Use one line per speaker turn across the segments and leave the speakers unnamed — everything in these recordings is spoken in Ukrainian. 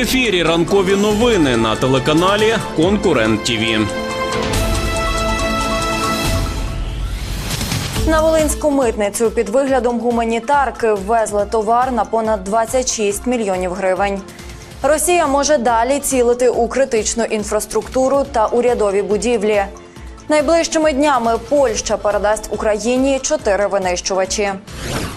ефірі ранкові новини на телеканалі Конкурент ТІВІ.
На Волинську митницю під виглядом гуманітарки ввезли товар на понад 26 мільйонів гривень. Росія може далі цілити у критичну інфраструктуру та урядові будівлі. Найближчими днями Польща передасть Україні чотири винищувачі.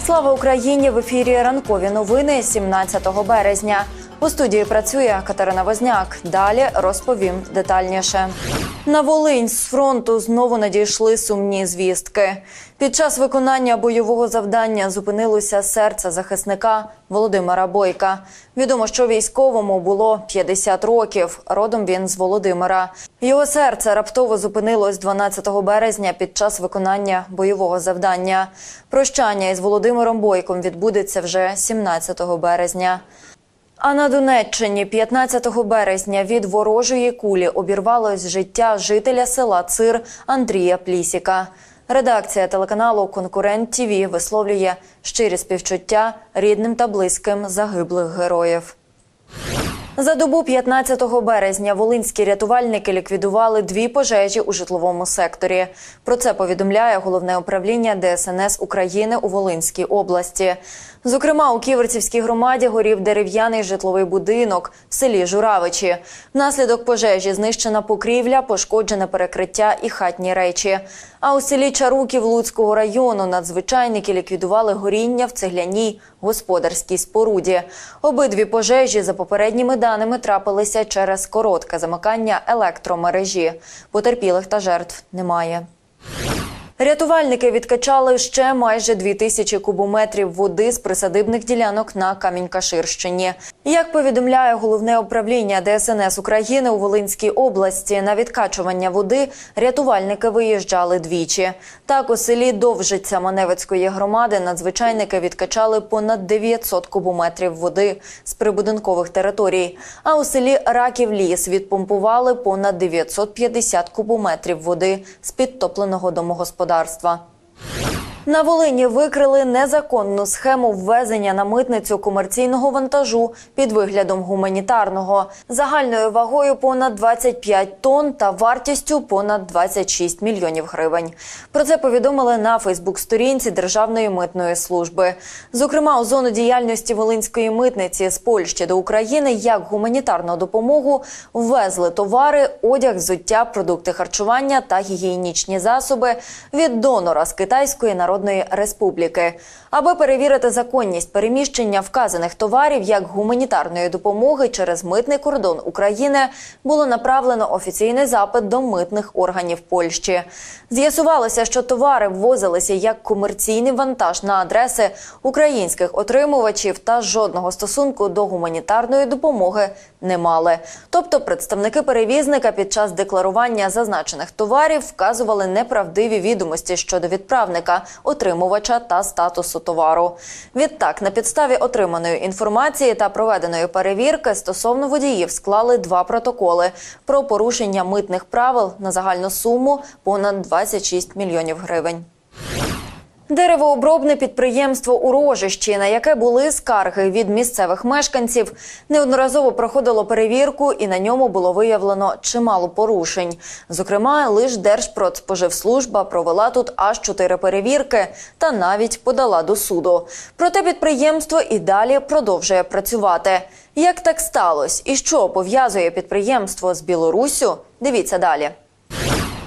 Слава Україні! В ефірі ранкові новини 17 березня. У студії працює Катерина Возняк. Далі розповім детальніше. На Волинь з фронту знову надійшли сумні звістки. Під час виконання бойового завдання зупинилося серце захисника Володимира Бойка. Відомо, що військовому було 50 років. Родом він з Володимира. Його серце раптово зупинилось 12 березня під час виконання бойового завдання. Прощання із Володимиром Бойком відбудеться вже 17 березня. А на Донеччині 15 березня від ворожої кулі обірвалось життя жителя села Цир Андрія Плісіка. Редакція телеканалу Конкурент ТІВІ висловлює щирі співчуття рідним та близьким загиблих героїв. За добу 15 березня волинські рятувальники ліквідували дві пожежі у житловому секторі. Про це повідомляє головне управління ДСНС України у Волинській області. Зокрема, у Ківерцівській громаді горів дерев'яний житловий будинок в селі Журавичі. Внаслідок пожежі знищена покрівля, пошкоджене перекриття і хатні речі. А у селі Чаруків Луцького району надзвичайники ліквідували горіння в цегляній господарській споруді. Обидві пожежі, за попередніми даними, трапилися через коротке замикання електромережі. Потерпілих та жертв немає. Рятувальники відкачали ще майже дві тисячі кубометрів води з присадибних ділянок на Камінь-Каширщині. Як повідомляє головне управління ДСНС України у Волинській області, на відкачування води рятувальники виїжджали двічі. Так, у селі Довжиця Маневицької громади надзвичайники відкачали понад 900 кубометрів води з прибудинкових територій. А у селі Раків Ліс відпомпували понад 950 кубометрів води з підтопленого домогосподарства господарства. На Волині викрили незаконну схему ввезення на митницю комерційного вантажу під виглядом гуманітарного загальною вагою понад 25 тонн та вартістю понад 26 мільйонів гривень. Про це повідомили на Фейсбук-сторінці Державної митної служби. Зокрема, у зону діяльності Волинської митниці з Польщі до України як гуманітарну допомогу ввезли товари, одяг, взуття, продукти харчування та гігієнічні засоби від донора з Китайської народної республіки. Аби перевірити законність переміщення вказаних товарів як гуманітарної допомоги через митний кордон України, було направлено офіційний запит до митних органів Польщі. З'ясувалося, що товари ввозилися як комерційний вантаж на адреси українських отримувачів та жодного стосунку до гуманітарної допомоги не мали. Тобто, представники перевізника під час декларування зазначених товарів вказували неправдиві відомості щодо відправника, отримувача та статусу товару. Відтак, на підставі отриманої інформації та проведеної перевірки стосовно водіїв склали два протоколи про порушення митних правил на загальну суму понад 26 мільйонів гривень. Деревообробне підприємство у Рожищі, на яке були скарги від місцевих мешканців, неодноразово проходило перевірку, і на ньому було виявлено чимало порушень. Зокрема, лише Держпродспоживслужба провела тут аж чотири перевірки та навіть подала до суду. Проте підприємство і далі продовжує працювати. Як так сталося і що пов'язує підприємство з Білоруссю? Дивіться далі.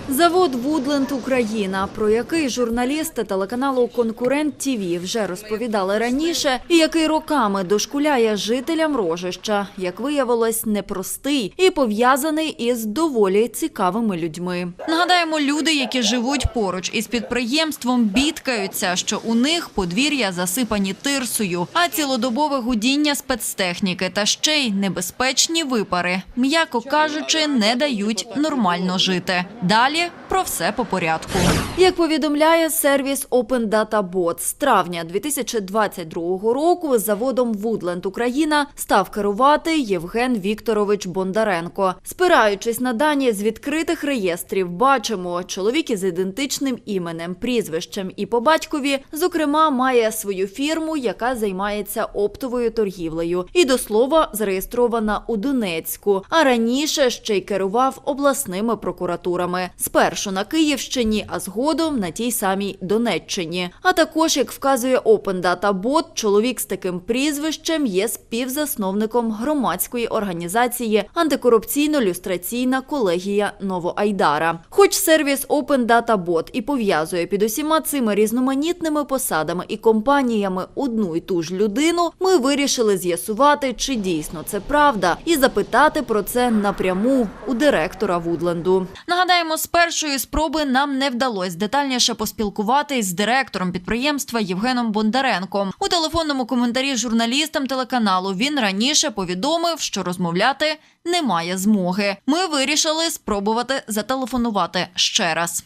Завод Вудленд Україна, про який журналісти телеканалу Конкурент ТІВІ вже розповідали раніше, і який роками дошкуляє жителям рожища, як виявилось, непростий і пов'язаний із доволі цікавими людьми. Нагадаємо, люди, які живуть поруч із підприємством, бідкаються, що у них подвір'я засипані тирсою, а цілодобове гудіння спецтехніки та ще й небезпечні випари, м'яко кажучи, не дають нормально жити. Далі
далі про все по порядку. Як повідомляє сервіс Open Data Bot, з травня 2022 року заводом Woodland Україна став керувати Євген Вікторович Бондаренко. Спираючись на дані з відкритих реєстрів, бачимо, чоловік із ідентичним іменем, прізвищем і по батькові, зокрема, має свою фірму, яка займається оптовою торгівлею, і до слова зареєстрована у Донецьку. А раніше ще й керував обласними прокуратурами. Спершу на Київщині, а згодом на тій самій Донеччині. А також, як вказує Open Data Bot, чоловік з таким прізвищем є співзасновником громадської організації антикорупційно-люстраційна колегія Новоайдара. Хоч сервіс Open Data Bot і пов'язує під усіма цими різноманітними посадами і компаніями одну і ту ж людину, ми вирішили з'ясувати, чи дійсно це правда, і запитати про це напряму у директора Вудленду. Нагадаємо, першої спроби нам не вдалося детальніше поспілкуватись з директором підприємства Євгеном Бондаренком. У телефонному коментарі журналістам телеканалу він раніше повідомив, що розмовляти немає змоги. Ми вирішили спробувати зателефонувати ще раз.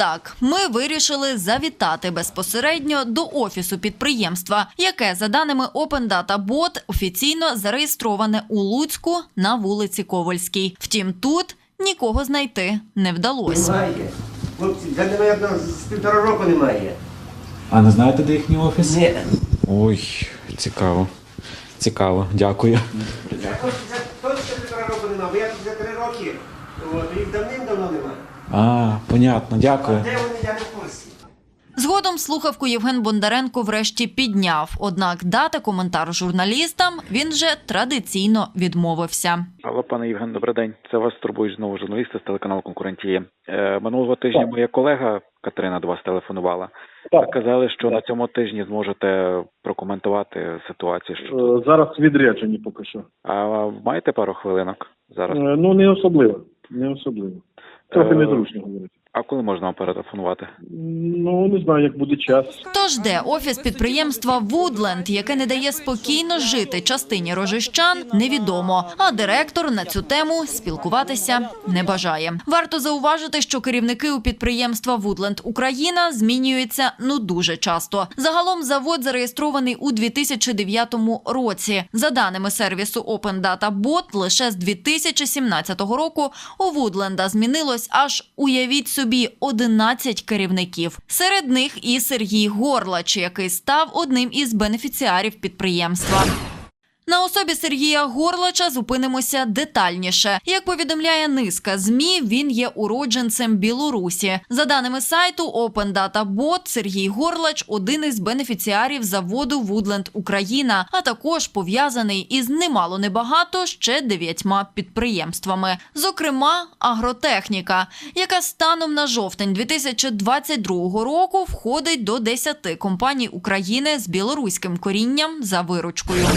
Відтак, ми вирішили завітати безпосередньо до офісу підприємства, яке, за даними Open Data Bot, офіційно зареєстроване у Луцьку на вулиці Ковальській. Втім, тут нікого знайти не вдалося.
Немає. Хлопці, вже немає одного з півтора року немає.
А не знаєте, де їхній офіс?
Ні.
Ой, цікаво. Цікаво, дякую.
Ось точно півтора року немає, бо я тут вже три роки. От, їх давним-давно немає.
А, понятно, дякую.
Де вони, я не курсі.
Згодом слухавку Євген Бондаренко врешті підняв. Однак дати коментар журналістам він вже традиційно відмовився.
Алло, пане Євген, добрий день. Це вас турбують знову журналісти з телеканалу Конкурентії. Е, минулого тижня моя колега Катерина до вас телефонувала. Ви казали, що на цьому тижні зможете прокоментувати ситуацію. Що...
Е, Зараз відряджені поки що.
А маєте пару хвилинок зараз?
Е, Ну, не особливо. Не особливо. trochę
mnie
to e, różni.
А коли можна вам перетелефонувати?
Ну, не знаю, як буде час.
Тож де офіс підприємства Вудленд, яке не дає спокійно жити частині рожищан, невідомо. А директор на цю тему спілкуватися не бажає. Варто зауважити, що керівники у підприємства Вудленд Україна змінюються ну дуже часто. Загалом завод зареєстрований у 2009 році. За даними сервісу Open Data Bot, лише з 2017 року у Вудленда змінилось аж уявіть собі 11 керівників. Серед них і Сергій Горлач, який став одним із бенефіціарів підприємства. На особі Сергія Горлача зупинимося детальніше. Як повідомляє низка змі, він є уродженцем Білорусі. За даними сайту Open Data Bot, Сергій Горлач один із бенефіціарів заводу Woodland Україна, а також пов'язаний із немало небагато ще дев'ятьма підприємствами, зокрема агротехніка, яка станом на жовтень 2022 року входить до 10 компаній України з білоруським корінням за виручкою.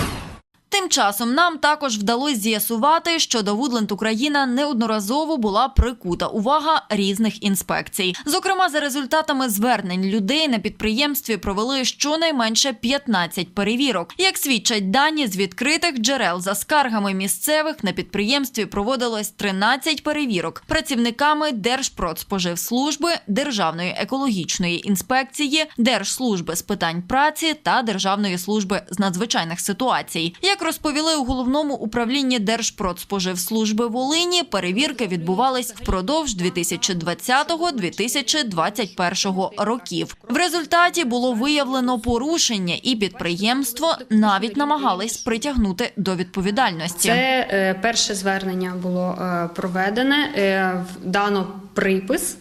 Тим часом нам також вдалося з'ясувати, що до Вудленд Україна неодноразово була прикута увага різних інспекцій. Зокрема, за результатами звернень людей на підприємстві провели щонайменше 15 перевірок. Як свідчать дані з відкритих джерел за скаргами місцевих на підприємстві проводилось 13 перевірок працівниками Держпродспоживслужби, Державної екологічної інспекції, Держслужби з питань праці та Державної служби з надзвичайних ситуацій. Як розповіли у головному управлінні Держпродспоживслужби Волині, перевірки відбувались впродовж 2020-2021 років. В результаті було виявлено порушення, і підприємство навіть намагались притягнути до відповідальності.
Це е, перше звернення було е, проведене, е, дано припис.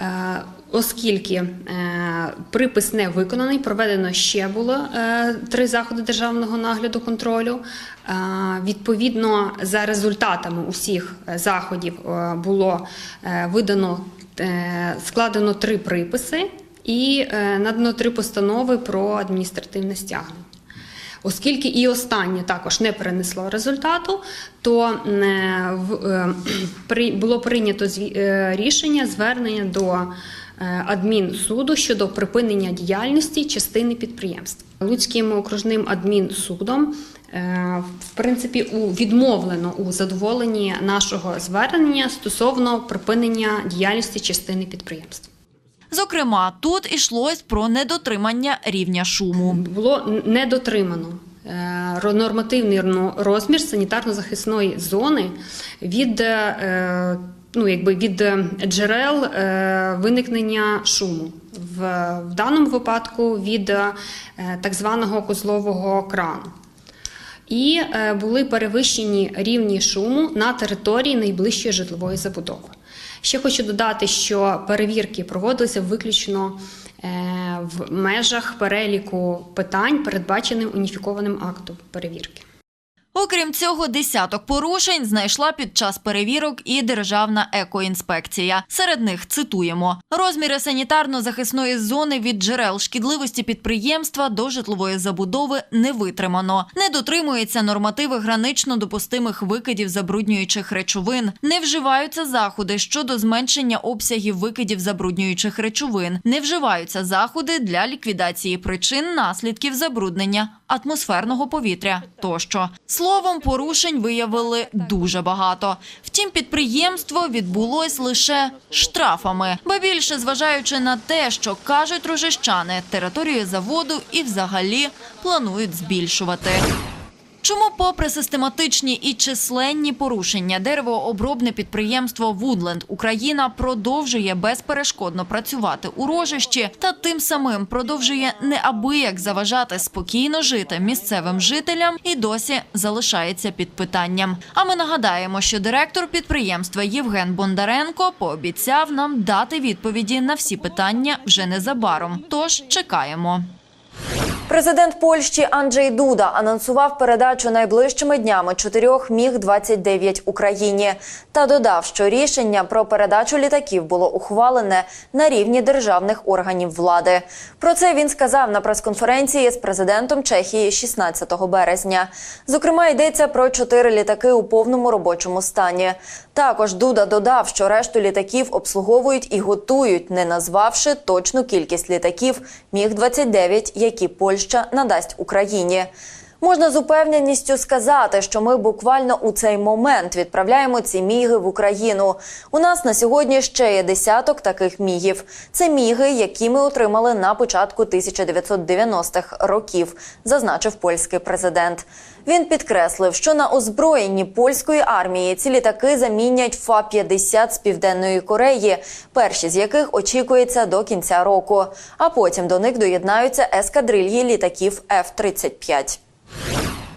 Е, Оскільки е, припис не виконаний, проведено ще було е, три заходи державного нагляду контролю. Відповідно, за результатами усіх заходів було видано складено три приписи і надано три постанови про адміністративне стягнення. Оскільки і останнє також не принесло результату, то е, е, було прийнято е, рішення звернення до адмінсуду щодо припинення діяльності частини підприємств. Луцьким окружним адмінсудом в принципі у відмовлено у задоволенні нашого звернення стосовно припинення діяльності частини підприємств.
Зокрема, тут ішлось про недотримання рівня шуму.
було н- не дотримано е, нормативний розмір санітарно-захисної зони від, е, ну, якби від джерел е, виникнення шуму. В, в даному випадку від так званого козлового крану. І були перевищені рівні шуму на території найближчої житлової забудови. Ще хочу додати, що перевірки проводилися виключно е, в межах переліку питань, передбаченим уніфікованим актом перевірки.
Окрім цього, десяток порушень знайшла під час перевірок і Державна екоінспекція. Серед них цитуємо: розміри санітарно-захисної зони від джерел шкідливості підприємства до житлової забудови не витримано. Не дотримується нормативи гранично допустимих викидів забруднюючих речовин. Не вживаються заходи щодо зменшення обсягів викидів забруднюючих речовин. Не вживаються заходи для ліквідації причин наслідків забруднення атмосферного повітря тощо. Словом, порушень виявили дуже багато. Втім, підприємство відбулось лише штрафами, ба більше зважаючи на те, що кажуть рожищани, територію заводу і взагалі планують збільшувати. Чому, попри систематичні і численні порушення, деревообробне підприємство Вудленд Україна продовжує безперешкодно працювати у рожищі та тим самим продовжує неабияк заважати спокійно жити місцевим жителям і досі залишається під питанням. А ми нагадаємо, що директор підприємства Євген Бондаренко пообіцяв нам дати відповіді на всі питання вже незабаром. Тож чекаємо.
Президент Польщі Анджей Дуда анонсував передачу найближчими днями чотирьох міг 29 Україні та додав, що рішення про передачу літаків було ухвалене на рівні державних органів влади. Про це він сказав на прес-конференції з президентом Чехії 16 березня. Зокрема, йдеться про чотири літаки у повному робочому стані. Також Дуда додав, що решту літаків обслуговують і готують, не назвавши точну кількість літаків міг 29 які Польща надасть Україні. Можна з упевненістю сказати, що ми буквально у цей момент відправляємо ці міги в Україну. У нас на сьогодні ще є десяток таких мігів. Це міги, які ми отримали на початку 1990-х років, зазначив польський президент. Він підкреслив, що на озброєнні польської армії ці літаки замінять Фа-50 з південної Кореї, перші з яких очікується до кінця року. А потім до них доєднаються ескадрильї літаків F-35.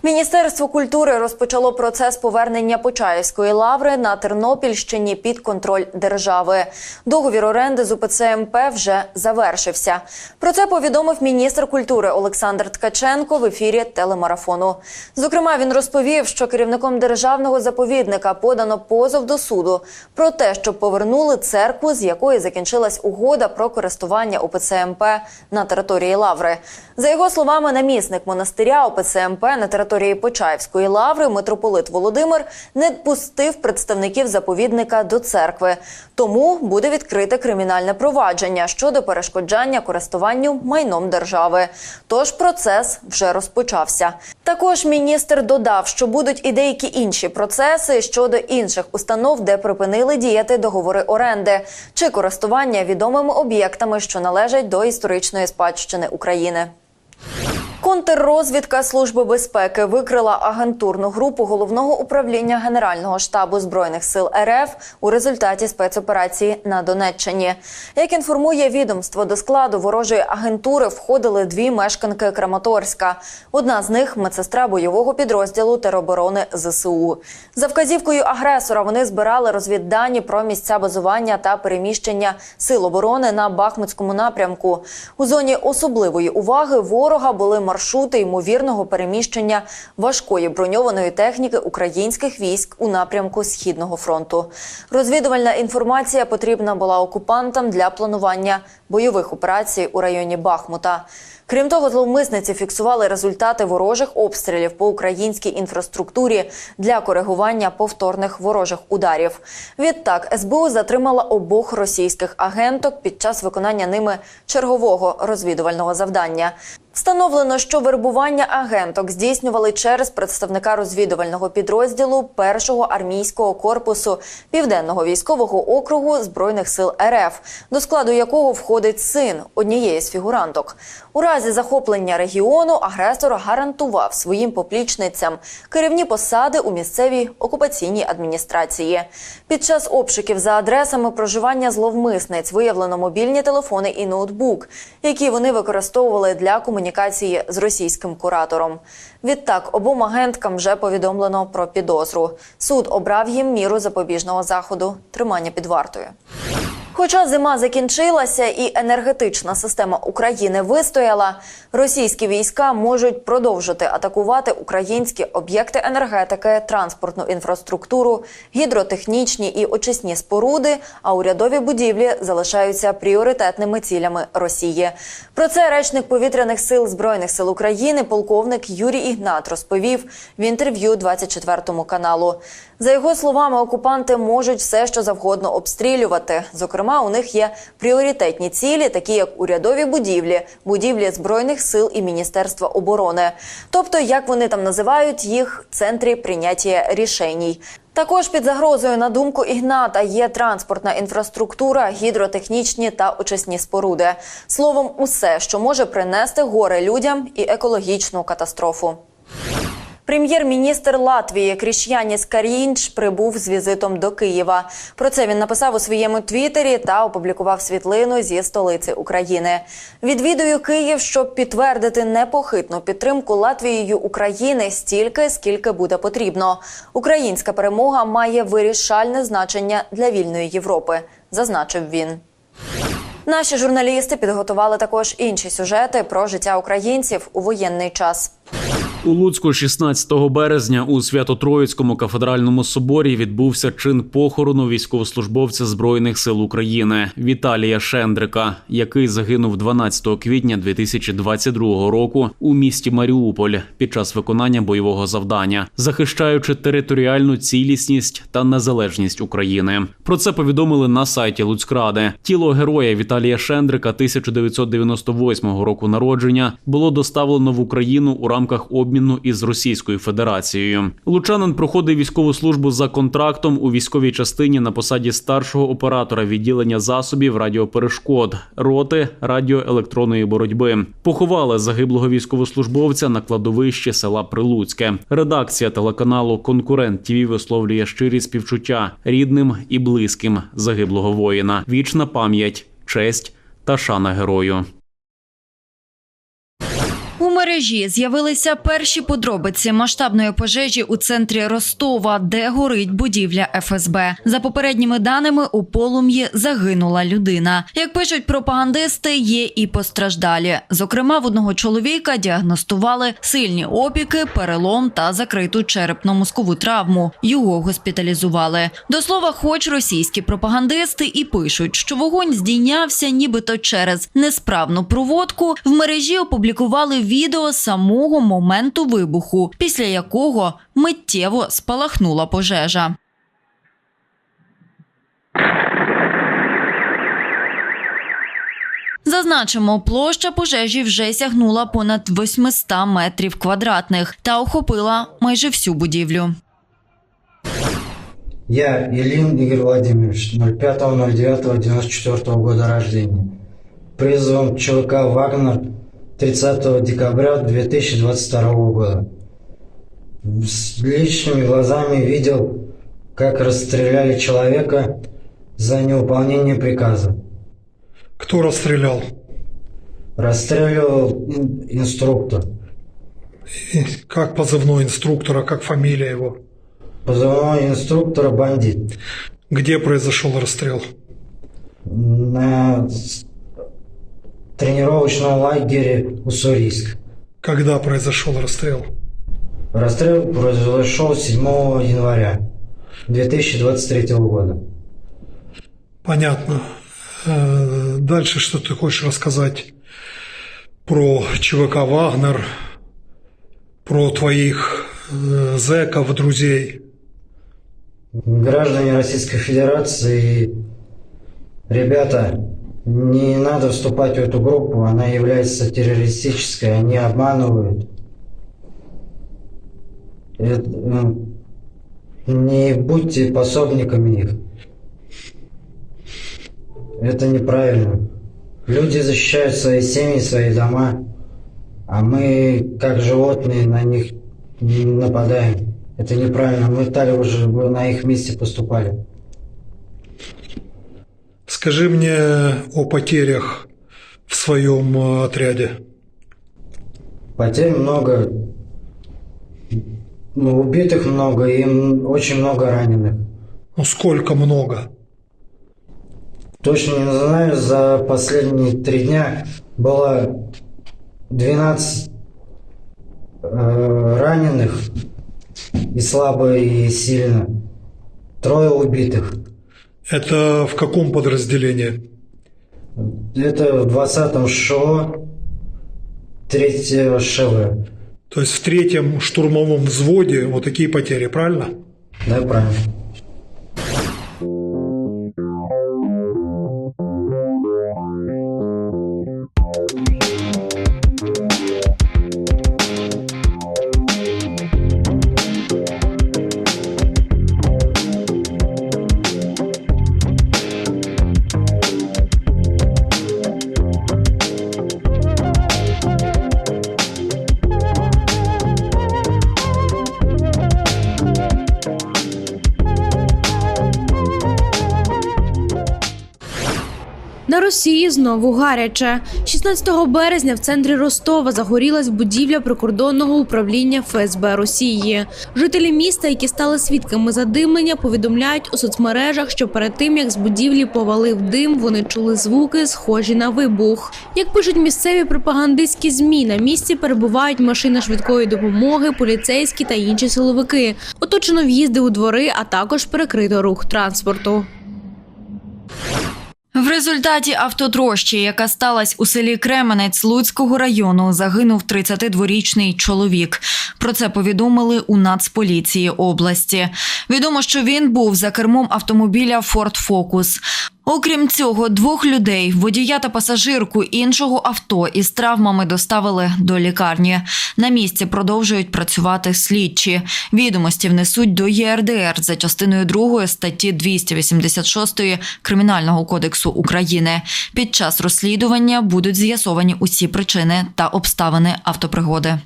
Міністерство культури розпочало процес повернення Почаївської лаври на Тернопільщині під контроль держави. Договір оренди з УПЦ МП вже завершився. Про це повідомив міністр культури Олександр Ткаченко в ефірі телемарафону. Зокрема, він розповів, що керівником державного заповідника подано позов до суду про те, щоб повернули церкву, з якої закінчилась угода про користування УПЦ МП на території лаври. За його словами, намісник монастиря ОПЦ МП на території Почаївської лаври митрополит Володимир не пустив представників заповідника до церкви. Тому буде відкрите кримінальне провадження щодо перешкоджання користуванню майном держави. Тож процес вже розпочався. Також міністр додав, що будуть і деякі інші процеси щодо інших установ, де припинили діяти договори оренди чи користування відомими об'єктами, що належать до історичної спадщини України. Контррозвідка Служби безпеки викрила агентурну групу головного управління Генерального штабу збройних сил РФ у результаті спецоперації на Донеччині. Як інформує відомство, до складу ворожої агентури входили дві мешканки Краматорська. Одна з них медсестра бойового підрозділу тероборони ЗСУ. За вказівкою агресора вони збирали розвіддані про місця базування та переміщення сил оборони на Бахмутському напрямку. У зоні особливої уваги ворога були маршрути ймовірного переміщення важкої броньованої техніки українських військ у напрямку Східного фронту. Розвідувальна інформація потрібна була окупантам для планування бойових операцій у районі Бахмута. Крім того, зловмисниці фіксували результати ворожих обстрілів по українській інфраструктурі для коригування повторних ворожих ударів. Відтак СБУ затримала обох російських агенток під час виконання ними чергового розвідувального завдання. Встановлено, що вербування агенток здійснювали через представника розвідувального підрозділу першого армійського корпусу південного військового округу збройних сил РФ, до складу якого входить син однієї з фігуранток. У разі захоплення регіону агресор гарантував своїм поплічницям керівні посади у місцевій окупаційній адміністрації. Під час обшуків за адресами проживання зловмисниць виявлено мобільні телефони і ноутбук, які вони використовували для комунікації з російським куратором. Відтак обом агенткам вже повідомлено про підозру. Суд обрав їм міру запобіжного заходу тримання під вартою. Хоча зима закінчилася і енергетична система України вистояла, російські війська можуть продовжити атакувати українські об'єкти енергетики, транспортну інфраструктуру, гідротехнічні і очисні споруди, а урядові будівлі залишаються пріоритетними цілями Росії. Про це речник повітряних сил збройних сил України, полковник Юрій Ігнат, розповів в інтерв'ю 24 каналу. За його словами, окупанти можуть все, що завгодно обстрілювати. Зокрема, у них є пріоритетні цілі, такі як урядові будівлі, будівлі збройних сил і міністерства оборони, тобто, як вони там називають їх центрі прийняття рішеній. Також під загрозою, на думку Ігната, є транспортна інфраструктура, гідротехнічні та очисні споруди. Словом, усе, що може принести горе людям і екологічну катастрофу. Прем'єр-міністр Латвії Кріш'яніс Карінч прибув з візитом до Києва. Про це він написав у своєму твіттері та опублікував світлину зі столиці України. Відвідую Київ, щоб підтвердити непохитну підтримку Латвією України стільки, скільки буде потрібно. Українська перемога має вирішальне значення для вільної Європи, зазначив він. Наші журналісти підготували також інші сюжети про життя українців у воєнний час.
У Луцьку 16 березня у Свято-Троїцькому кафедральному соборі відбувся чин похорону військовослужбовця збройних сил України Віталія Шендрика, який загинув 12 квітня 2022 року у місті Маріуполь під час виконання бойового завдання, захищаючи територіальну цілісність та незалежність України. Про це повідомили на сайті Луцькради. Тіло героя Віталія Шендрика 1998 року народження було доставлено в Україну у рамках обміну із Російською Федерацією. Лучанин проходив військову службу за контрактом у військовій частині на посаді старшого оператора відділення засобів радіоперешкод роти радіоелектронної боротьби. Поховали загиблого військовослужбовця на кладовищі села Прилуцьке. Редакція телеканалу Конкурент ТІВІ висловлює щирі співчуття рідним і близьким загиблого воїна. Вічна пам'ять, честь та шана герою.
Мережі з'явилися перші подробиці масштабної пожежі у центрі Ростова, де горить будівля ФСБ. За попередніми даними, у полум'ї загинула людина. Як пишуть пропагандисти, є і постраждалі. Зокрема, в одного чоловіка діагностували сильні опіки, перелом та закриту черепно-мозкову травму. Його госпіталізували. До слова, хоч російські пропагандисти і пишуть, що вогонь здійнявся, нібито через несправну проводку. В мережі опублікували відео самого моменту вибуху, після якого миттєво спалахнула пожежа. Зазначимо, площа пожежі вже сягнула понад 800 метрів квадратних та охопила майже всю будівлю.
Я, Ильин Игорь Владимирович, 05.09.94 года рождения. Призван ЧВК «Вагнер» 30 декабря 2022 года. С личными глазами видел, как расстреляли человека за неуполнение приказа.
Кто расстрелял?
Расстреливал ин- инструктор.
И Как позывной инструктора, как фамилия его?
Позывной инструктора «Бандит».
Где произошел расстрел?
На тренировочном лагере Уссурийск.
Когда произошел расстрел?
Расстрел произошел 7 января 2023 года.
Понятно. Э, Дальше что ты хочешь рассказать? про ЧВК «Вагнер», про твоих э, зэков, друзей.
Граждане Российской Федерации, ребята, не надо вступать в эту группу, она является террористической, они обманывают. Э, Не будьте пособниками их. Это неправильно. Люди защищают свои семьи, свои дома, а мы, как животные, на них нападаем. Это неправильно. Мы так уже на их месте поступали.
Скажи мне о потерях в своем э, отряде.
Потерь много. Ну, убитых много и очень много раненых.
Ну, сколько много?
Точно не знаю, за последние три дня было 12 э, раненых и слабо, и сильно. Трое убитых.
Это в каком подразделении?
Это в 20-м ШО, 3 ШВ.
То есть в третьем штурмовом взводе вот такие потери, правильно?
Да, правильно.
Росії знову гаряче. 16 березня в центрі Ростова загорілась будівля прикордонного управління ФСБ Росії. Жителі міста, які стали свідками задимлення, повідомляють у соцмережах, що перед тим як з будівлі повалив дим, вони чули звуки, схожі на вибух. Як пишуть місцеві пропагандистські змі, на місці перебувають машина швидкої допомоги, поліцейські та інші силовики. Оточено в'їзди у двори, а також перекрито рух транспорту.
В результаті автотрощі, яка сталася у селі Кременець Луцького району, загинув 32-річний чоловік. Про це повідомили у Нацполіції області. Відомо, що він був за кермом автомобіля Форд Focus. Окрім цього, двох людей, водія та пасажирку іншого авто із травмами доставили до лікарні. На місці продовжують працювати слідчі. Відомості внесуть до ЄРДР за частиною 2 статті 286 Кримінального кодексу України. Під час розслідування будуть з'ясовані усі причини та обставини автопригоди.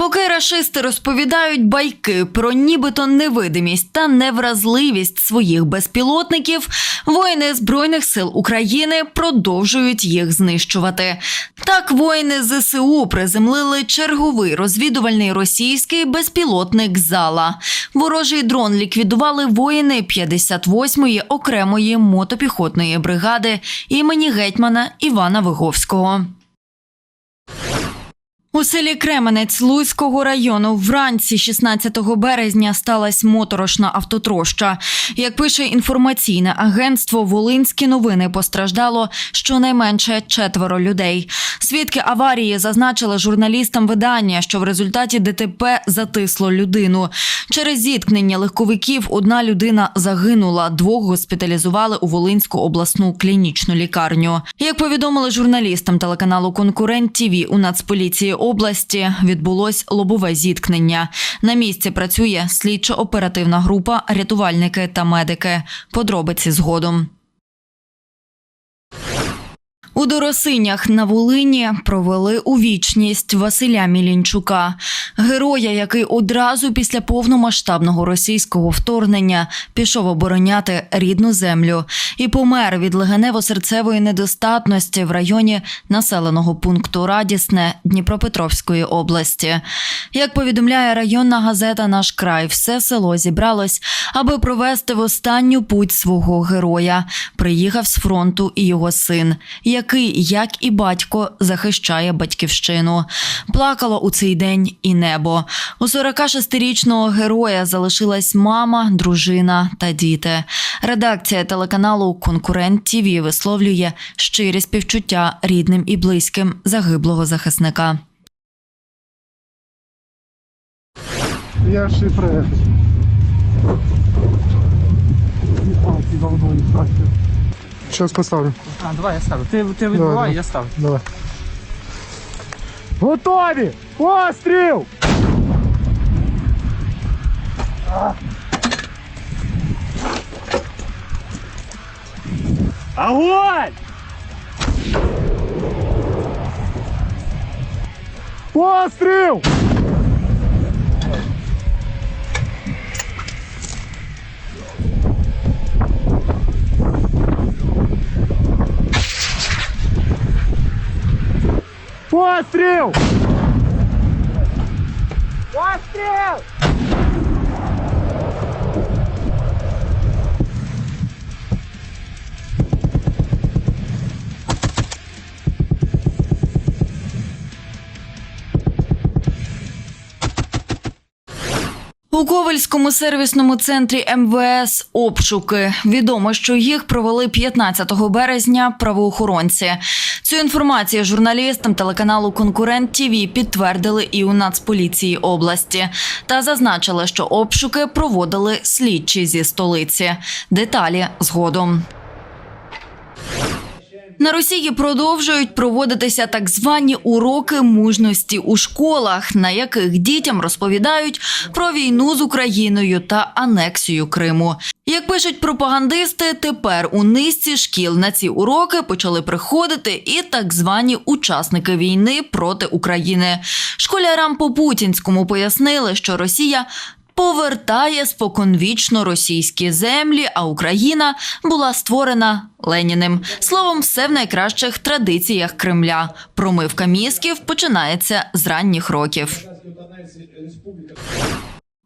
Поки рашисти розповідають байки про нібито невидимість та невразливість своїх безпілотників, воїни Збройних сил України продовжують їх знищувати. Так, воїни ЗСУ приземлили черговий розвідувальний російський безпілотник Зала. Ворожий дрон ліквідували воїни 58-ї окремої мотопіхотної бригади імені гетьмана Івана Виговського. У селі Кременець Луцького району вранці 16 березня сталася моторошна автотроща. Як пише інформаційне агентство Волинські новини постраждало щонайменше четверо людей. Свідки аварії зазначили журналістам видання, що в результаті ДТП затисло людину. Через зіткнення легковиків одна людина загинула, двох госпіталізували у Волинську обласну клінічну лікарню. Як повідомили журналістам телеканалу Конкурент ТІВІ у Нацполіції області, відбулось лобове зіткнення. На місці працює слідчо-оперативна група, рятувальники та медики. Подробиці згодом. У Доросинях на Волині провели у вічність Василя Мілінчука, героя, який одразу після повномасштабного російського вторгнення пішов обороняти рідну землю і помер від легенево-серцевої недостатності в районі населеного пункту Радісне Дніпропетровської області. Як повідомляє районна газета Наш край, все село зібралось, аби провести в останню путь свого героя. Приїхав з фронту і його син, який який, як і батько, захищає батьківщину. Плакало у цей день і небо. У 46-річного героя залишилась мама, дружина та діти. Редакція телеканалу Конкурент ТІВІ висловлює щирі співчуття рідним і близьким загиблого захисника.
Я шифре. Сейчас поставлю.
А, давай я ставлю. Ти, ти відбувай, я ставлю.
Давай. Готові! Постріл! Огонь! Постріл! Pô, Astril! Pô, Astril!
У Ковальському сервісному центрі МВС обшуки. Відомо, що їх провели 15 березня правоохоронці. Цю інформацію журналістам телеканалу Конкурент ТІВІ підтвердили і у Нацполіції області та зазначили, що обшуки проводили слідчі зі столиці. Деталі згодом. На Росії продовжують проводитися так звані уроки мужності у школах, на яких дітям розповідають про війну з Україною та анексію Криму. Як пишуть пропагандисти, тепер у низці шкіл на ці уроки почали приходити і так звані учасники війни проти України. Школярам по путінському пояснили, що Росія повертає споконвічно російські землі, а Україна була створена Леніним. Словом, все в найкращих традиціях Кремля. Промивка мізків починається з ранніх років.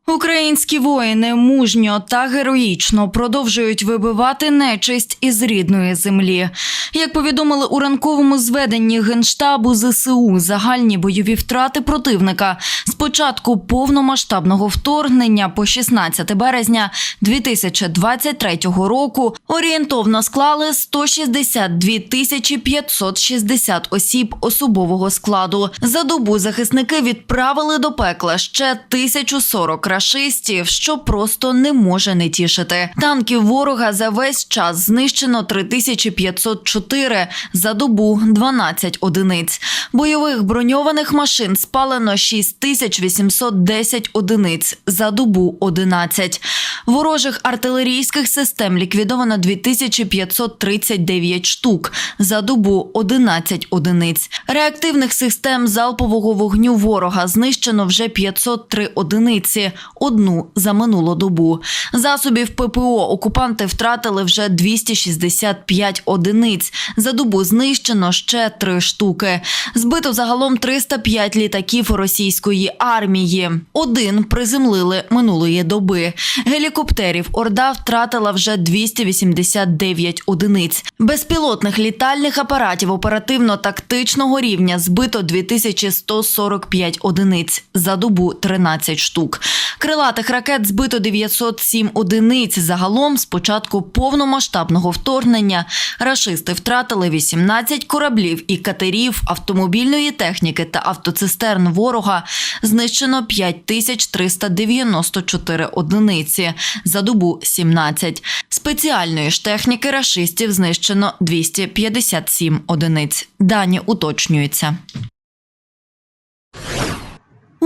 Українські воїни мужньо та героїчно продовжують вибивати нечисть із рідної землі. Як повідомили у ранковому зведенні генштабу ЗСУ, загальні бойові втрати противника з початку повномасштабного вторгнення по 16 березня 2023 року орієнтовно склали 162 тисячі 560 осіб особового складу. За добу захисники відправили до пекла ще 1040 рашистів, що просто не може не тішити. Танків ворога за весь час знищено 3504, за добу 12 одиниць. Бойових броньованих машин спалено 6810 одиниць, за добу 11. Ворожих артилерійських систем ліквідовано 2539 штук, за добу 11 одиниць. Реактивних систем залпового вогню ворога знищено вже 503 одиниці, одну за минулу добу. Засобів ППО окупанти втратили вже 265 одиниць. За добу знищено ще три штуки. Збито загалом 305 літаків російської армії. Один приземлили минулої доби. Гелікоптерів Орда втратила вже 289 одиниць. Безпілотних літальних апаратів оперативно-тактичного рівня збито 2145 одиниць. За добу 13 штук. Крилатих ракет збито 907 одиниць. Загалом з початку повномасштабного вторгнення рашисти втратили 18 кораблів і катерів, автомобільної техніки та автоцистерн ворога. Знищено 5394 одиниці. За добу 17. Спеціальної ж техніки рашистів знищено 257 одиниць. Дані уточнюються.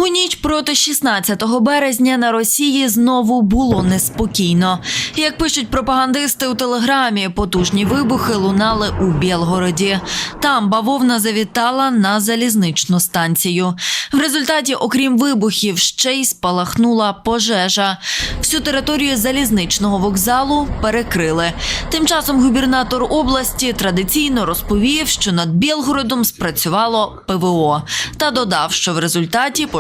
У ніч проти 16 березня на Росії знову було неспокійно. Як пишуть пропагандисти у телеграмі, потужні вибухи лунали у Білгороді. Там бавовна завітала на залізничну станцію. В результаті, окрім вибухів, ще й спалахнула пожежа. Всю територію залізничного вокзалу перекрили. Тим часом губернатор області традиційно розповів, що над Білгородом спрацювало ПВО та додав, що в результаті